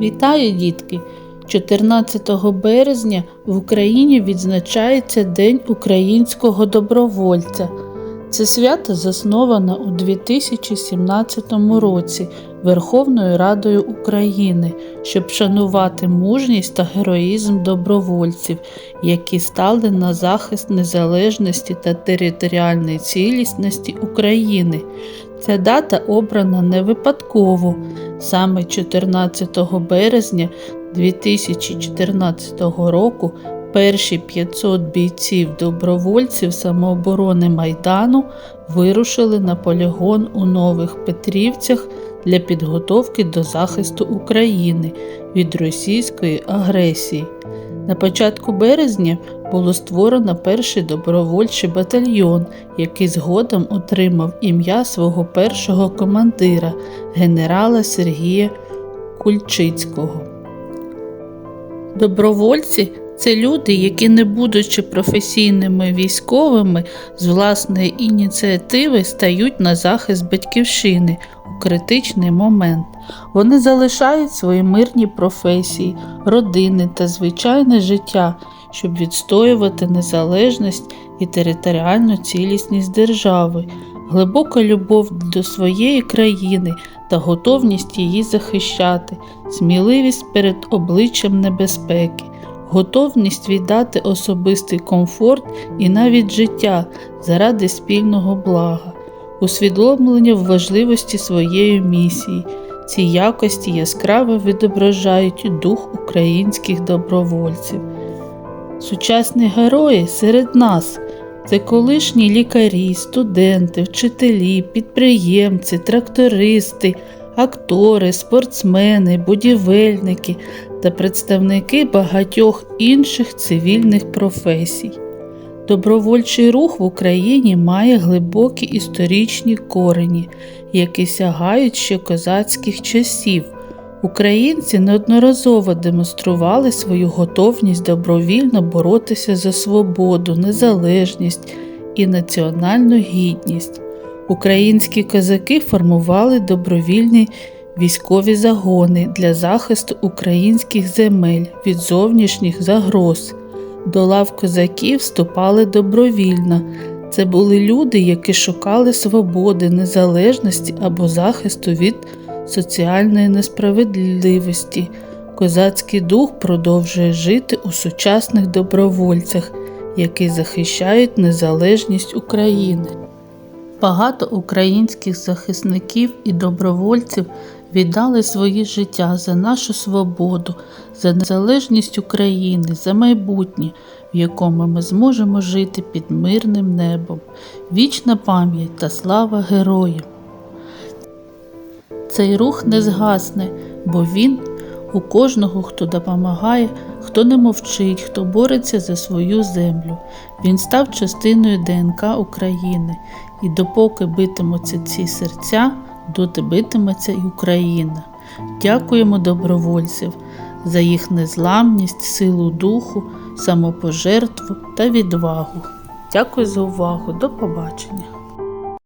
Вітаю, дітки! 14 березня в Україні відзначається День українського добровольця. Це свято засновано у 2017 році Верховною Радою України, щоб шанувати мужність та героїзм добровольців, які стали на захист незалежності та територіальної цілісності України. Ця дата обрана не випадково. Саме 14 березня 2014 року перші 500 бійців добровольців самооборони Майдану вирушили на полігон у Нових Петрівцях для підготовки до захисту України від російської агресії. На початку березня було створено перший добровольчий батальйон, який згодом отримав ім'я свого першого командира, генерала Сергія Кульчицького. Добровольці це люди, які, не будучи професійними військовими, з власної ініціативи стають на захист батьківщини у критичний момент. Вони залишають свої мирні професії, родини та звичайне життя, щоб відстоювати незалежність і територіальну цілісність держави, глибока любов до своєї країни та готовність її захищати, сміливість перед обличчям небезпеки, готовність віддати особистий комфорт і навіть життя заради спільного блага, усвідомлення в важливості своєї місії. Ці якості яскраво відображають дух українських добровольців. Сучасні герої серед нас це колишні лікарі, студенти, вчителі, підприємці, трактористи, актори, спортсмени, будівельники та представники багатьох інших цивільних професій. Добровольчий рух в Україні має глибокі історичні корені, які сягають ще козацьких часів. Українці неодноразово демонстрували свою готовність добровільно боротися за свободу, незалежність і національну гідність. Українські козаки формували добровільні військові загони для захисту українських земель від зовнішніх загроз. До лав козаків вступали добровільно. Це були люди, які шукали свободи, незалежності або захисту від соціальної несправедливості. Козацький дух продовжує жити у сучасних добровольцях, які захищають незалежність України. Багато українських захисників і добровольців віддали свої життя за нашу свободу, за незалежність України, за майбутнє, в якому ми зможемо жити під мирним небом, вічна пам'ять та слава героям. Цей рух не згасне, бо він у кожного, хто допомагає, хто не мовчить, хто бореться за свою землю. Він став частиною ДНК України, і допоки битимуться ці серця, доти битиметься і Україна. Дякуємо добровольців за їх незламність, силу духу, самопожертву та відвагу. Дякую за увагу. До побачення!